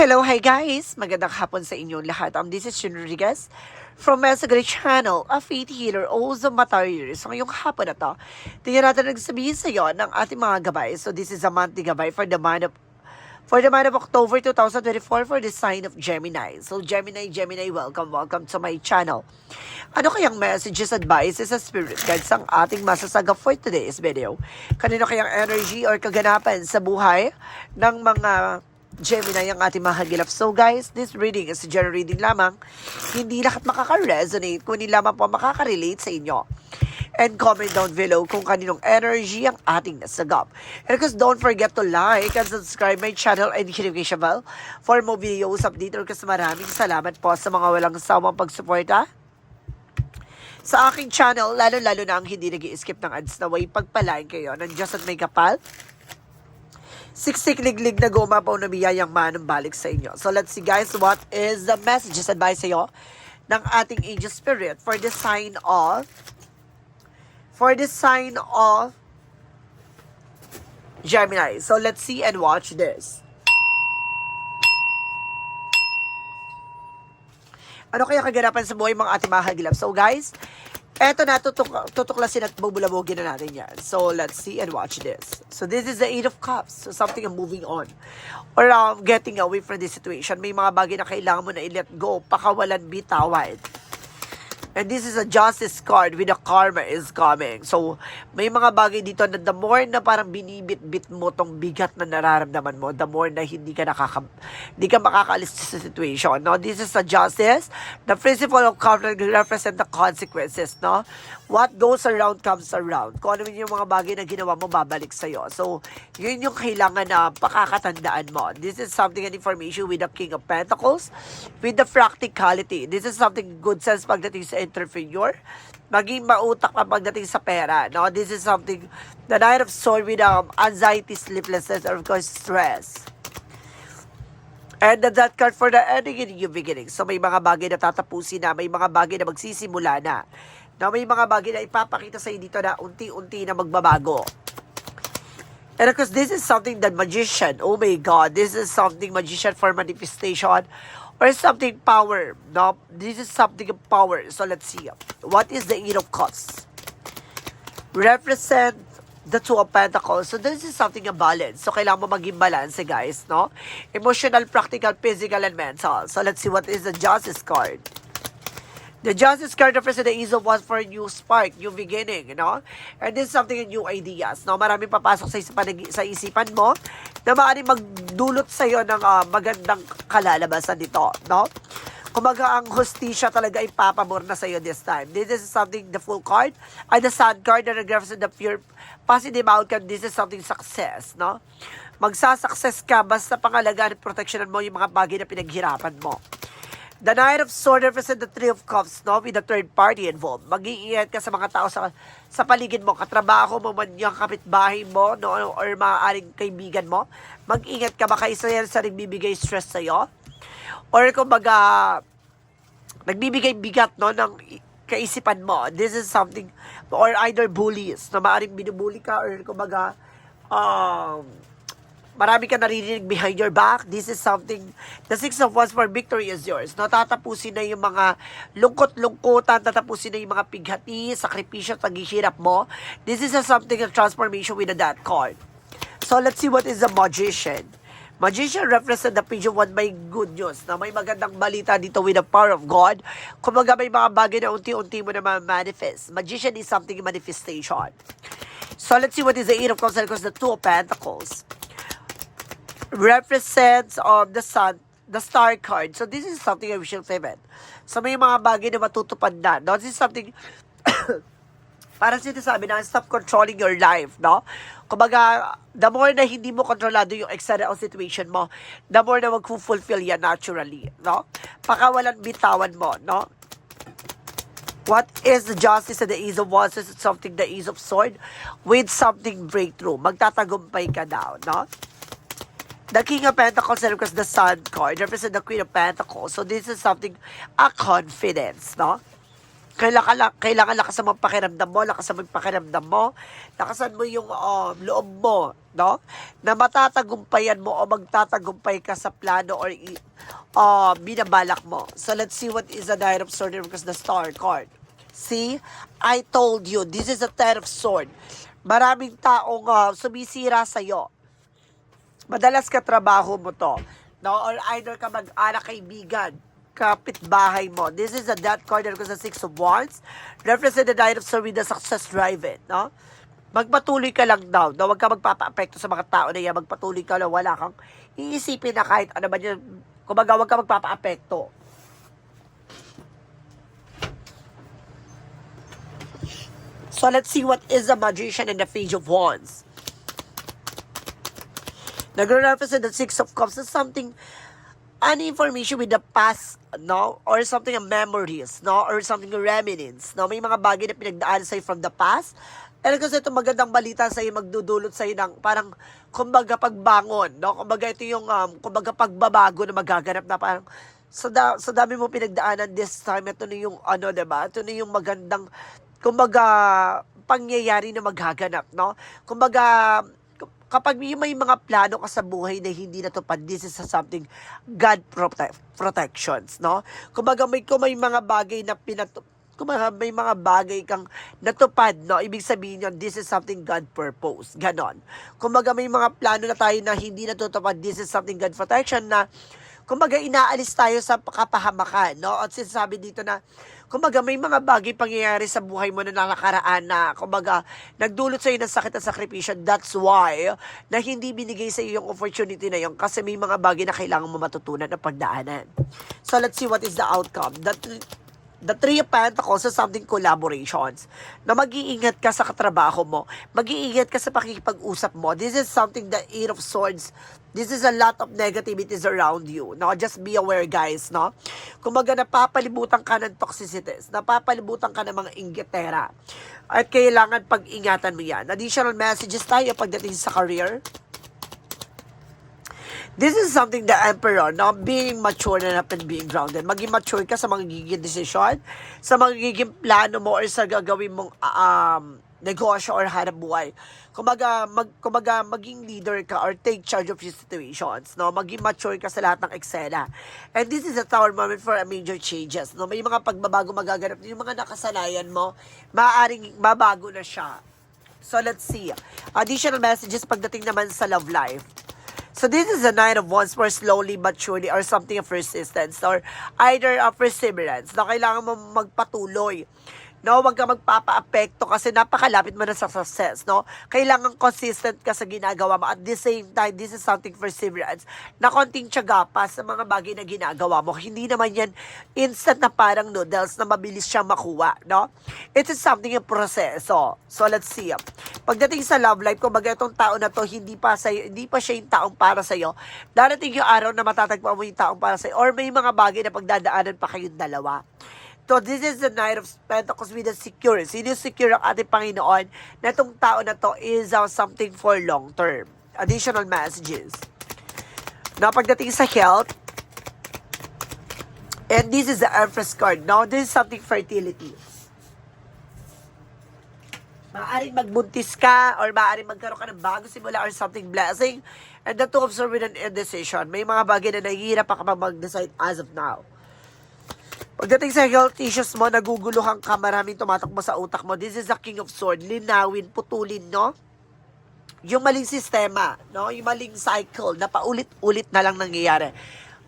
Hello, hi guys! Magandang hapon sa inyong lahat. Um, this is Shin Rodriguez from Mesagre Channel, a faith healer, also material. So ngayong hapon na to, tingnan natin nagsabihin sa iyo ng ating mga gabay. So this is a monthly gabay for the month of For the month of October 2024 for the sign of Gemini. So Gemini, Gemini, welcome, welcome to my channel. Ano kayang messages, advices, sa spirit guides ang ating masasaga for today's video? Kanino kayang energy or kaganapan sa buhay ng mga Gemini ang ating mahagilap. So guys, this reading is general reading lamang. Hindi lahat makaka-resonate, kundi lamang po makaka-relate sa inyo. And comment down below kung kaninong energy ang ating nasagap. And of course, don't forget to like and subscribe my channel and hit notification bell for more videos update. Of course, maraming salamat po sa mga walang sawang pagsuporta sa aking channel, lalo-lalo na ang hindi nag skip ng ads na way pagpalain kayo ng Diyos at may kapal. Siksik liglig na gumapaw na biyayang manong balik sa inyo. So let's see guys, what is the messages advice sa'yo ng ating angel spirit for the sign of for the sign of Gemini. So let's see and watch this. Ano kaya kaganapan sa buhay mga ating mahagilap? So guys, eto na, tutuk tutuklasin at bubulabogin na natin yan. So let's see and watch this. So this is the Eight of Cups. So something I'm moving on. Or um, getting away from this situation. May mga bagay na kailangan mo na i-let go. Pakawalan bitawan. And this is a justice card with a karma is coming. So, may mga bagay dito na the more na parang binibit-bit mo tong bigat na nararamdaman mo, the more na hindi ka nakaka hindi ka makakaalis sa situation. No? This is a justice. The principle of karma represent the consequences. No? What goes around comes around. Kung ano yung mga bagay na ginawa mo, babalik sa'yo. So, yun yung kailangan na pakakatandaan mo. This is something and information with the King of Pentacles, with the practicality. This is something good sense pagdating sa entrepreneur. Maging mautak pa pagdating sa pera. No? This is something, the Knight of Swords with um, anxiety, sleeplessness, or of course, stress. And the that card for the ending and new beginning. So may mga bagay na tatapusin na, may mga bagay na magsisimula na. Na may mga bagay na ipapakita sa dito na unti-unti na magbabago. And of course, this is something that magician, oh my God, this is something magician for manifestation or something power. No, this is something of power. So let's see. What is the Eight of Cups? Represent the Two of Pentacles. So this is something of balance. So kailangan mo maging balance, guys, no? Emotional, practical, physical, and mental. So let's see what is the Justice card. The Justice card represents the ease of one for a new spark, new beginning, you know? And this is something new ideas, no? Maraming papasok sa, isipan, sa isipan mo na maaaring magdulot sa iyo ng ah, magandang kalalabasan dito, no? Kumaga ang hostisya talaga ay papabor na sa iyo this time. This is something, the full card, ay the sun card that represents the pure positive outcome. This is something success, no? Magsasuccess ka basta pangalagaan at proteksyonan mo yung mga bagay na pinaghirapan mo. The Knight of Swords represent the Three of Cups, no? With the third party involved. Mag-iingat ka sa mga tao sa, sa paligid mo, katrabaho mo man yung kapitbahay mo, no? Or maaaring kaibigan mo. Mag-ingat ka, baka isa yan sa nagbibigay stress sa'yo. Or kumbaga, nagbibigay bigat, no? Ng kaisipan mo. This is something, or either bullies, na maaaring binubuli ka, or kumbaga, um, marami ka naririnig behind your back. This is something, the six of wands for victory is yours. No, tatapusin na yung mga lungkot-lungkutan, tatapusin na yung mga pighati, sakripisyo, paghihirap mo. This is a something of transformation with a that card. So let's see what is the magician. Magician represent the page of one may good news na may magandang balita dito with the power of God. Kumbaga may mga bagay na unti-unti mo na ma-manifest. Magician is something in manifestation. So let's see what is the Eight of Cups and of course the Two of Pentacles represents of the sun, the star card. So this is something I wish you favor. So may mga bagay na matutupad na. No? This is something parang sinasabi na stop controlling your life, no? Kumbaga, the more na hindi mo kontrolado yung external situation mo, the more na mag-fulfill yan naturally, no? Pakawalan bitawan mo, no? What is the justice and the ease of wands? Is it something the ease of sword? With something breakthrough. Magtatagumpay ka daw, no? The King of Pentacles and the Sun card represent the Queen of Pentacles. So this is something, a confidence, no? kailangan, la- kailangan lakasan mo ang mo, lakasan mo pakiramdam mo, lakasan mo yung um, loob mo, no? Na matatagumpayan mo o magtatagumpay ka sa plano or uh, binabalak mo. So let's see what is the Nine of Swords because the Star card. See? I told you, this is a Ten of Swords. Maraming taong uh, sumisira sa'yo. Madalas ka trabaho mo to. No? Or either ka mag-anak kaibigan, kapitbahay mo. This is a death card and sa Six of Wands. Represent the Nine of the success driven. No? Magpatuloy ka lang daw. No? Huwag ka magpapa-apekto sa mga tao na yan. Magpatuloy ka lang. Wala kang iisipin na kahit ano man yun. Kumbaga, huwag ka magpapa-apekto. So let's see what is the magician and the page of wands. Nagre-represent the six of cups as something, any information with the past, no? Or something of memories, no? Or something reminiscence, no? May mga bagay na pinagdaan sa'yo from the past. And kasi ito magandang balita sa'yo, magdudulot sa'yo ng parang, kumbaga pagbangon, no? Kumbaga ito yung, um, kumbaga pagbabago na magaganap na parang, sa, da, sa dami mo pinagdaanan this time, ito na yung, ano, diba? Ito na yung magandang, kumbaga, pangyayari na maghaganap, no? Kumbaga, kapag may, mga plano ka sa buhay na hindi natupad, this is something God prote- protections, no? Kumbaga may, kung may mga bagay na pinatu kumbaga may mga bagay kang natupad, no? Ibig sabihin yun, this is something God purpose. Ganon. Kumbaga may mga plano na tayo na hindi natutupad, this is something God protection na kumbaga inaalis tayo sa kapahamakan, no? At sinasabi dito na kumbaga may mga bagay pangyayari sa buhay mo na nakakaraan na kumbaga nagdulot sa iyo ng sakit at sakripisyo. That's why na hindi binigay sa iyo yung opportunity na yun kasi may mga bagay na kailangan mo matutunan at pagdaanan. So let's see what is the outcome. That The Three of Pentacles is something collaborations. Na mag-iingat ka sa katrabaho mo. Mag-iingat ka sa pakikipag-usap mo. This is something the Eight of Swords. This is a lot of negativities around you. No? Just be aware, guys. No? Kumbaga, napapalibutan ka ng toxicities. Napapalibutan ka ng mga inggitera. At kailangan pag-ingatan mo yan. Additional messages tayo pagdating sa career. This is something the emperor, no? Being mature enough and being grounded. Maging mature ka sa magiging decision, sa magiging plano mo or sa gagawin mong um, negosyo or hanap buhay. Kumbaga, mag, kumbaga, maging leader ka or take charge of your situations, no? Maging mature ka sa lahat ng eksena. And this is a tower moment for a major changes, no? May mga pagbabago magaganap. Yung mga nakasanayan mo, maaaring mabago na siya. So, let's see. Additional messages pagdating naman sa love life. So this is a nine of wands for slowly but surely or something of persistence or either of perseverance na kailangan mo magpatuloy. No, wag ka magpapa-apekto kasi napakalapit mo na sa success, no? Kailangan consistent ka sa ginagawa mo. At the same time, this is something perseverance na konting tiyaga pa sa mga bagay na ginagawa mo. Hindi naman yan instant na parang noodles na mabilis siyang makuha, no? It is something yung proseso. So, let's see. Pagdating sa love life, kung baga itong tao na to, hindi pa, sa'yo, hindi pa siya yung taong para sa'yo, darating yung araw na matatagpuan mo yung taong para sa'yo or may mga bagay na pagdadaanan pa kayong dalawa. So, this is the Knight of Pentacles with the secure. Sinusecure ang ating Panginoon na itong tao na to is uh, something for long term. Additional messages. Na pagdating sa health, and this is the Empress card. Now, this is something fertility. Maaaring magbuntis ka or maaaring magkaroon ka ng bago simula or something blessing. And the two of swords with an indecision. May mga bagay na nahihirap pa kapag mag-decide as of now. Pagdating sa health issues mo, naguguluhan ka, maraming tumatakbo sa utak mo. This is the King of Swords. Linawin, putulin, no? Yung maling sistema, no? Yung maling cycle na paulit-ulit na lang nangyayari.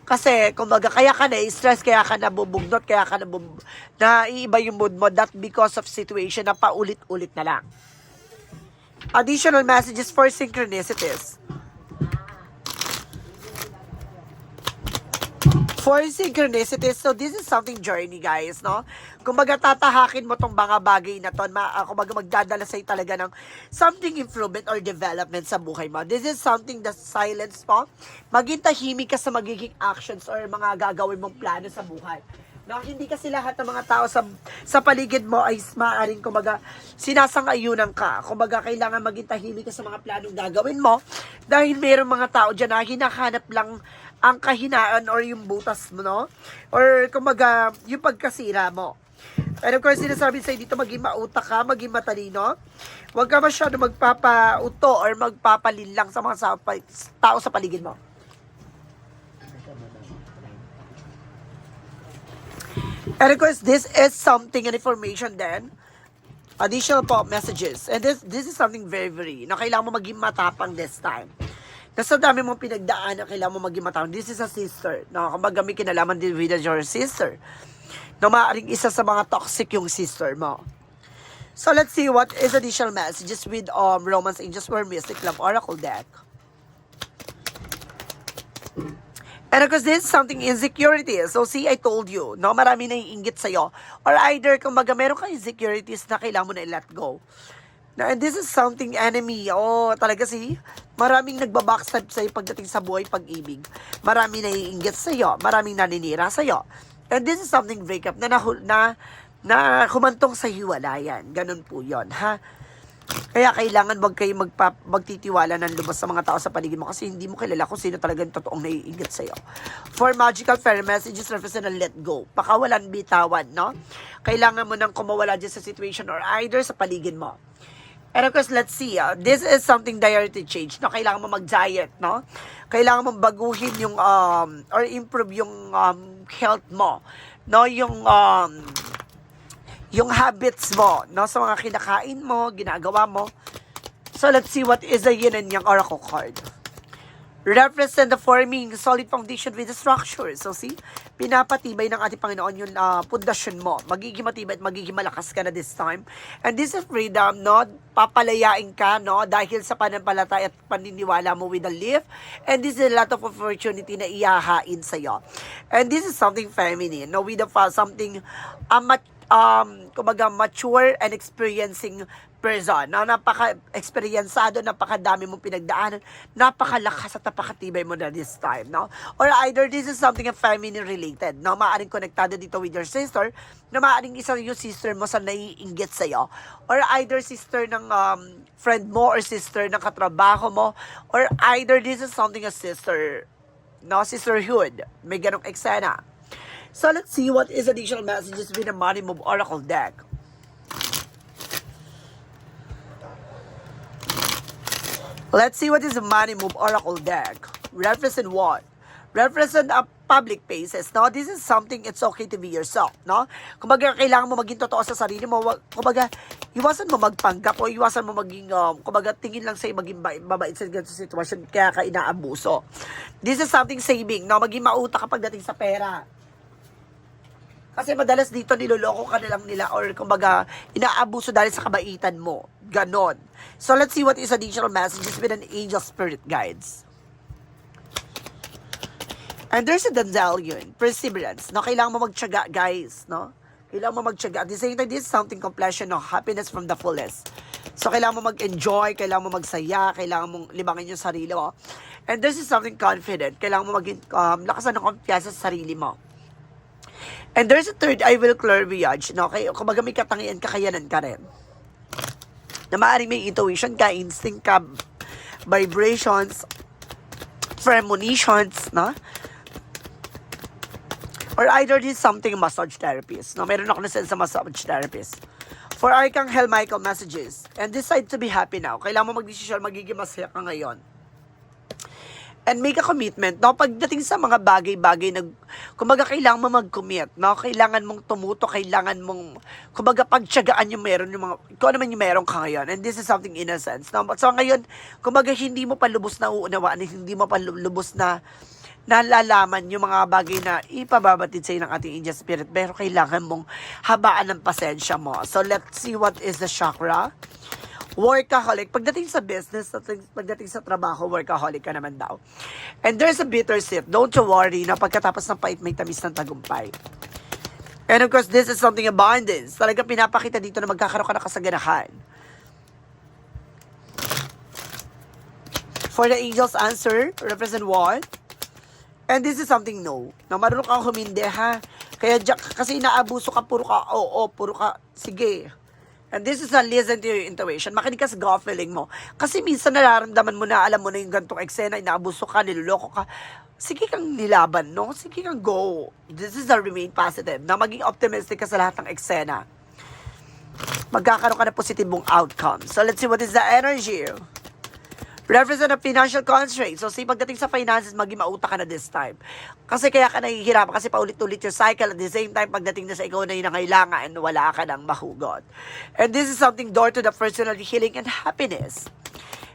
Kasi, kumbaga, kaya ka na-stress, kaya ka nabubugnot, kaya ka nabub... naiiba yung mood mo, that because of situation na paulit-ulit na lang. Additional messages for synchronicities. For synchronicities, so this is something journey, guys, no? Kumbaga, tatahakin mo tong mga bagay na to, ma, uh, kumbaga, magdadala sa'yo talaga ng something improvement or development sa buhay mo. This is something that silence mo. Maging tahimik ka sa magiging actions or mga gagawin mong plano sa buhay. No, hindi kasi lahat ng mga tao sa sa paligid mo ay maaaring kumbaga sinasang-ayunan ka. Kumbaga kailangan maging tahimik ka sa mga planong gagawin mo dahil mayroong mga tao diyan na hinahanap lang ang kahinaan or yung butas mo, no? Or kumbaga yung pagkasira mo. And of course, sinasabi sa'yo dito, maging mautak ka, maging matalino. Huwag ka masyado magpapauto or magpapalinlang sa mga sa, tao sa paligid mo. And of course, this is something, an information then, additional po messages. And this this is something very, very, na kailangan mo maging matapang this time. Nasa dami mong pinagdaan na kailangan mo maging matapang. This is a sister. No, kumbaga may kinalaman din with your sister. Na maaaring isa sa mga toxic yung sister mo. So let's see what is additional messages with um Romance Angels for Mystic Love Oracle deck. And of course, this is something insecurity. So, see, I told you, no, marami na iinggit sa'yo. Or either, kumbaga, meron kang insecurities na kailangan mo na i-let go. And this is something enemy. Oh, talaga si maraming nagbabackstab sa'yo pagdating sa buhay pag-ibig. Maraming naiinggit sa'yo. Maraming naninira sa'yo. And this is something breakup na, nahul, na, na humantong sa hiwalayan. Ganun po yon ha? Kaya kailangan wag kayo magpa, magtitiwala ng lubos sa mga tao sa paligid mo kasi hindi mo kilala kung sino talagang totoong naiinggit sa'yo. For magical fairy messages represent a let go. Pakawalan, bitawan, no? Kailangan mo nang kumawala dyan sa situation or either sa paligid mo. And of course, let's see. ah, this is something to change. No? Kailangan mo mag-diet, no? Kailangan mo baguhin yung, um, or improve yung um, health mo. No? Yung, um, yung habits mo, no? Sa mga kinakain mo, ginagawa mo. So, let's see what is the yin and yang oracle card. Represent the forming solid foundation with the structure. So, see, pinapatibay ng ating Panginoon yung uh, pundasyon mo. Magiging matibay at magiging malakas ka na this time. And this is freedom, no? Papalayain ka, no? Dahil sa panampalataya at paniniwala mo with the lift. And this is a lot of opportunity na iyahain sa'yo. And this is something feminine, no? With the, uh, something, uh, um, kumbaga, mature and experiencing person na napaka-experiencado, napakadami mong pinagdaanan, napakalakas at napakatibay mo na this time, no? Or either this is something feminine related, no? Maaring konektado dito with your sister, na maaring isa yung sister mo sa naiinggit sa'yo. Or either sister ng um, friend mo or sister ng katrabaho mo, or either this is something a sister, no? Sisterhood. May ganong eksena. So let's see what is additional messages with the Money Move Oracle deck. Let's see what is the Money Move Oracle deck. Represent what? Represent a public places, no? This is something it's okay to be yourself, no? Kumbaga, kailangan mo maging totoo sa sarili mo. Kumbaga, iwasan mo magpanggap o iwasan mo maging, um, kumbaga, tingin lang sa'yo maging ba- mabait sa ganito sitwasyon kaya ka inaabuso. This is something saving, no? Maging mauta kapag dating sa pera. Kasi madalas dito niloloko ka na nila or kumbaga inaabuso dahil sa kabaitan mo. Ganon. So let's see what is additional messages with an angel spirit guides. And there's a dandelion, perseverance. No, kailangan mo magtiyaga, guys, no? Kailangan mo magtiyaga. At the same time, this is something completion, no? Happiness from the fullest. So, kailangan mo mag-enjoy, kailangan mo magsaya, kailangan mong libangin yung sarili mo. And this is something confident. Kailangan mo maging um, lakasan ng kumpiyansa sa sarili mo. And there's a third, I will clairvoyage, no? Kaya, kumbaga may katangian, kakayanan ka rin. Na maaaring may intuition ka, instinct ka, vibrations, premonitions, no? Or either this is something massage therapist. No, meron ako na sa massage therapist. For Archangel Michael messages, and decide to be happy now. Kailangan mo magdesisyon, magiging masaya ka ngayon. And make a commitment, no? Pagdating sa mga bagay-bagay, nag, kumbaga kailangan mo mag-commit, no? Kailangan mong tumuto, kailangan mong, kumbaga pagtsagaan yung meron yung mga, kung ano man yung meron ka ngayon. And this is something innocence, no? So ngayon, kumbaga hindi mo pa lubos na uunawaan, hindi mo pa lubos na nalalaman yung mga bagay na ipababatid sa'yo ng ating angel spirit pero kailangan mong habaan ng pasensya mo. So, let's see what is the chakra. Workaholic. Pagdating sa business, pagdating sa trabaho, workaholic ka naman daw. And there's a bitter sip. Don't you worry na pagkatapos ng pait, may tamis ng tagumpay. And of course, this is something abundance. Talaga pinapakita dito na magkakaroon ka ng kasaganahan. For the angel's answer, represent what? And this is something no. Na marunong kang humindi ha. Kaya kasi inaabuso ka, puro ka, oo, puro ka, sige. And this is a listen to your intuition. Makinig ka sa gut feeling mo. Kasi minsan nararamdaman mo na, alam mo na yung gantong eksena, inaabuso ka, niloloko ka. Sige kang nilaban, no? Sige kang go. This is a remain positive. Na maging optimistic ka sa lahat ng eksena. Magkakaroon ka ng positibong outcome. So let's see what is the energy. Represent of financial constraints. So, see, pagdating sa finances, maging mauta ka na this time. Kasi kaya ka nahihirapan kasi paulit-ulit yung cycle. At the same time, pagdating na sa ikaw na yun ang kailangan, wala ka nang mahugot. And this is something door to the personal healing and happiness.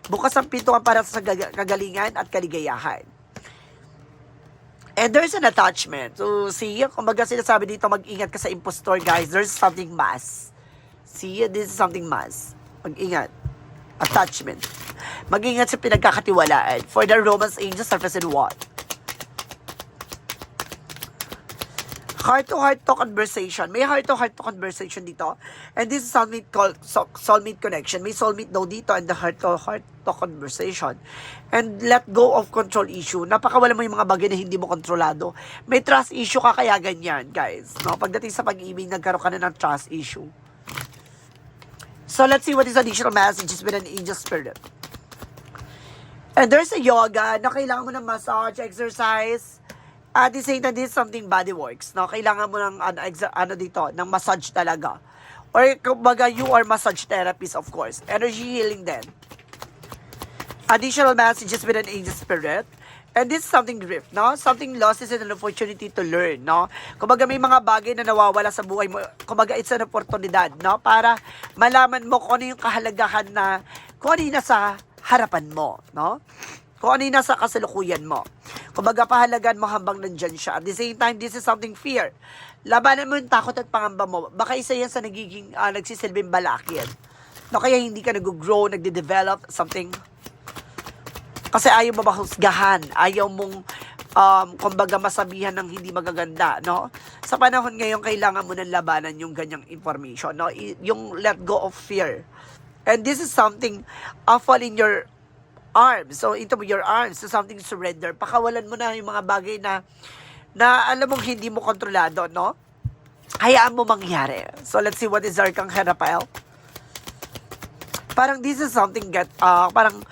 Bukas ang pintuan para sa kagalingan at kaligayahan. And there's an attachment. So, see, kumbaga sinasabi dito, mag-ingat ka sa impostor, guys. There's something mass. See, this is something mass. Mag-ingat. Attachment. Mag-ingat sa pinagkakatiwalaan. For the romance angels surface in what? Heart-to-heart to conversation. May heart-to-heart to conversation dito. And this is soulmate, call, so, soulmate connection. May soulmate daw dito and the heart-to-heart to conversation. And let go of control issue. Napakawala mo yung mga bagay na hindi mo kontrolado. May trust issue ka kaya ganyan, guys. No? Pagdating sa pag-ibig, nagkaroon ka na ng trust issue. So let's see what is additional messages with an angel spirit. And there's a yoga na kailangan mo ng massage, exercise. At the same time, this is something body works. No? Kailangan mo ng ano, exa- ano dito, ng massage talaga. Or kumbaga, you are massage therapist, of course. Energy healing din. Additional messages with an angel spirit. And this is something drift, no? Something lost is an opportunity to learn, no? Kumbaga may mga bagay na nawawala sa buhay mo. Kumbaga it's an oportunidad, no? Para malaman mo kung ano yung kahalagahan na, kung ano yung nasa harapan mo, no? Kung ano yung nasa kasalukuyan mo. Kumbaga pahalagan mo habang nandyan siya. At the same time, this is something fear. Labanan mo yung takot at pangamba mo. Baka isa yan sa nagiging, ah, nagsisilbing balakid. No, kaya hindi ka nag-grow, nagde-develop, something kasi ayaw mo mahusgahan, ayaw mong um, kumbaga masabihan ng hindi magaganda, no? Sa panahon ngayon, kailangan mo ng labanan yung ganyang information, no? Yung let go of fear. And this is something uh, fall in your arms. So, into your arms. So, something surrender. Pakawalan mo na yung mga bagay na na alam mong hindi mo kontrolado, no? Hayaan mo mangyari. So, let's see what is Arcang Herapael. Parang this is something get, uh, parang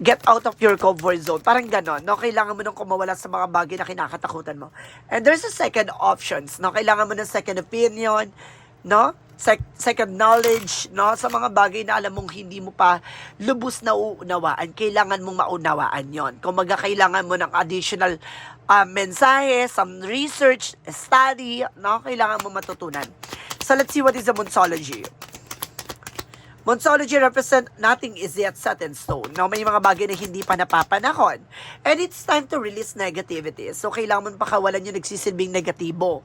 get out of your comfort zone. Parang ganon, no? Kailangan mo nang kumawala sa mga bagay na kinakatakutan mo. And there's a second options, no? Kailangan mo ng second opinion, no? Sec- second knowledge, no? Sa mga bagay na alam mong hindi mo pa lubos na uunawaan, kailangan mong maunawaan yon. Kung maga kailangan mo ng additional uh, mensahe, some research, study, no? Kailangan mo matutunan. So let's see what is the Monsology. Monsology represent nothing is yet set in stone. No, may mga bagay na hindi pa napapanahon. And it's time to release negativity. So, kailangan mo pakawalan yung nagsisilbing negatibo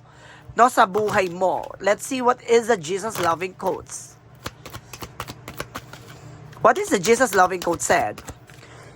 no, sa buhay mo. Let's see what is the Jesus loving quotes. What is the Jesus loving quote said?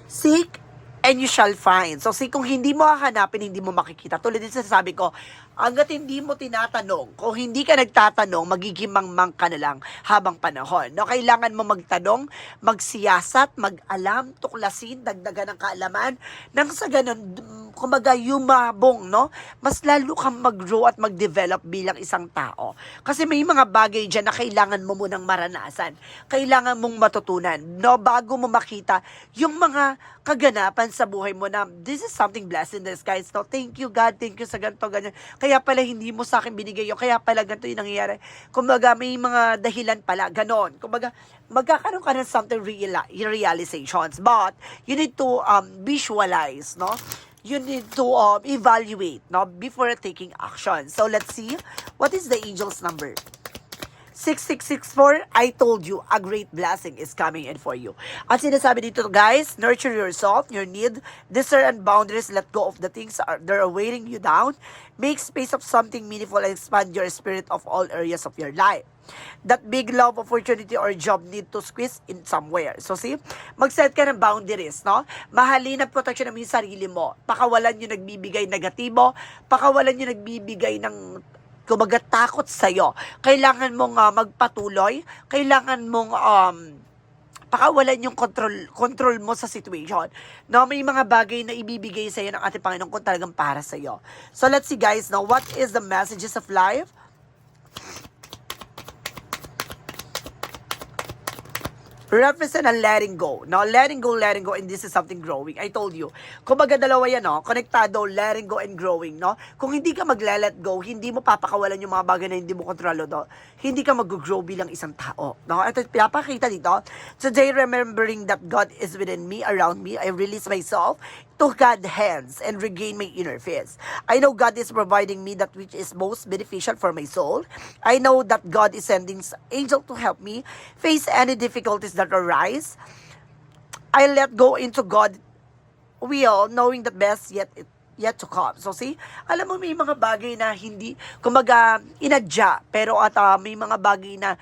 Seek and you shall find. So, see, kung hindi mo hahanapin, hindi mo makikita. Tulad din sa sabi ko, hanggat hindi mo tinatanong, kung hindi ka nagtatanong, magiging mangmang ka na lang habang panahon. No, kailangan mo magtanong, magsiyasat, mag-alam, tuklasin, dagdagan ng kaalaman, nang sa ganun, kumbaga yumabong, no? Mas lalo kang mag-grow at mag-develop bilang isang tao. Kasi may mga bagay dyan na kailangan mo munang maranasan. Kailangan mong matutunan, no? Bago mo makita yung mga kaganapan sa buhay mo na this is something blessed in disguise. No? Thank you God, thank you sa ganito, ganyan. Kaya pala hindi mo sa akin binigay yun. Kaya pala ganito yung nangyayari. Kumbaga may mga dahilan pala, ganon. Kumbaga magkakaroon ka ng something real, realizations. But you need to um, visualize, no? You need to um, evaluate, no? Before taking action. So let's see, what is the angel's number? 6664, I told you, a great blessing is coming in for you. At sinasabi dito, guys, nurture yourself, your need, discern boundaries, let go of the things are, that are weighing you down, make space of something meaningful and expand your spirit of all areas of your life. That big love, opportunity, or job need to squeeze in somewhere. So see, mag-set ka ng boundaries, no? Mahalin at protection mo yung sarili mo. Pakawalan yung nagbibigay negatibo, pakawalan yung nagbibigay ng kumbaga takot sa'yo. Kailangan mong ah, magpatuloy, kailangan mong um, pakawalan yung control control mo sa situation. No, may mga bagay na ibibigay sa iyo ng ating Panginoon kung talagang para sa iyo. So let's see guys, now what is the messages of life? Represent ang letting go. No, letting go, letting go, and this is something growing. I told you. Kumbaga dalawa yan, no? Konektado, letting go and growing, no? Kung hindi ka mag-let go, hindi mo papakawalan yung mga bagay na hindi mo kontrolo, no? Hindi ka mag-grow bilang isang tao, no? Ito, pinapakita dito. Today, remembering that God is within me, around me, I release myself to God hands and regain my inner peace. I know God is providing me that which is most beneficial for my soul. I know that God is sending angel to help me face any difficulties that arise. I let go into God will, knowing the best yet yet to come. So see, alam mo may mga bagay na hindi, kumbaga, inadya, pero at ah, may mga bagay na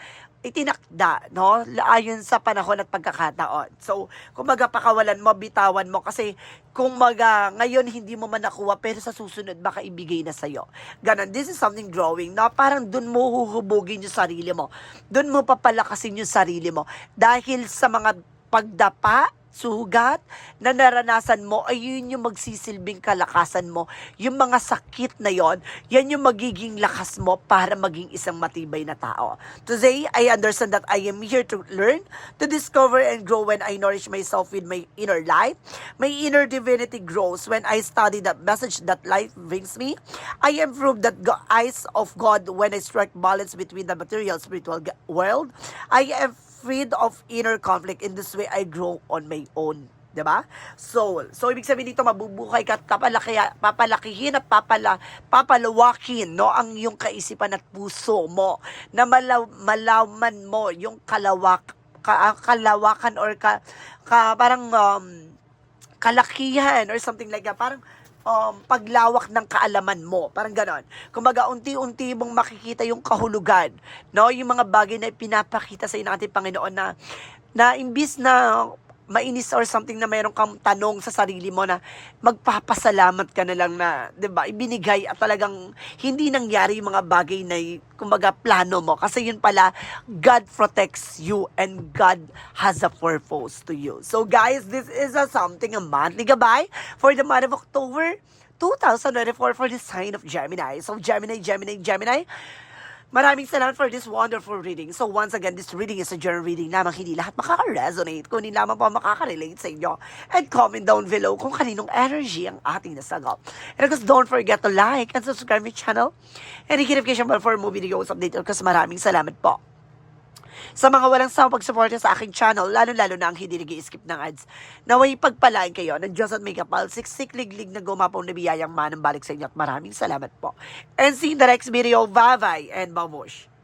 itinakda, no? Ayon sa panahon at pagkakataon. So, kumbaga, pakawalan mo, bitawan mo, kasi kumbaga, ngayon hindi mo man nakuha, pero sa susunod, baka ibigay na sa'yo. Ganon, this is something growing, na parang dun mo huhubugin yung sarili mo. Dun mo papalakasin yung sarili mo. Dahil sa mga pagdapa, sugat na naranasan mo ay yun yung magsisilbing kalakasan mo. Yung mga sakit na yon, yan yung magiging lakas mo para maging isang matibay na tao. Today, I understand that I am here to learn, to discover and grow when I nourish myself with my inner life. My inner divinity grows when I study that message that life brings me. I improve that eyes of God when I strike balance between the material spiritual world. I am freed of inner conflict. In this way, I grow on my own. 'di ba? Soul. So ibig sabihin dito mabubuhay ka at kapalaki, papalakihin at papala, papaluwakin no ang iyong kaisipan at puso mo na malaw, malaman mo yung kalawak ka, kalawakan or ka, ka parang um, kalakihan or something like that. Parang um, paglawak ng kaalaman mo. Parang ganon. Kumbaga, unti-unti mong makikita yung kahulugan. No? Yung mga bagay na pinapakita sa ng ating Panginoon na, na imbis na mainis or something na mayroon kang tanong sa sarili mo na magpapasalamat ka na lang na, 'di ba? Ibinigay at talagang hindi nangyari yung mga bagay na kumbaga plano mo kasi yun pala God protects you and God has a purpose to you. So guys, this is a something a monthly gabay for the month of October 2024 for the sign of Gemini. So Gemini, Gemini, Gemini, Maraming salamat for this wonderful reading. So once again, this reading is a journal reading lamang hindi lahat makaka-resonate. Kunin lamang po makaka-relate sa inyo. And comment down below kung kaninong energy ang ating nasagap. And of course, don't forget to like and subscribe my channel. And hit notification bell for more videos update. Of maraming salamat po. Sa mga walang sawang pagsuporta sa aking channel, lalo-lalo na ang hindi nag skip ng ads, naway pagpalain kayo ng Diyos at may kapal, siksik-liglig na gumapaw na biyayang manang balik sa inyo at maraming salamat po. And see the next video. Bye-bye and babush.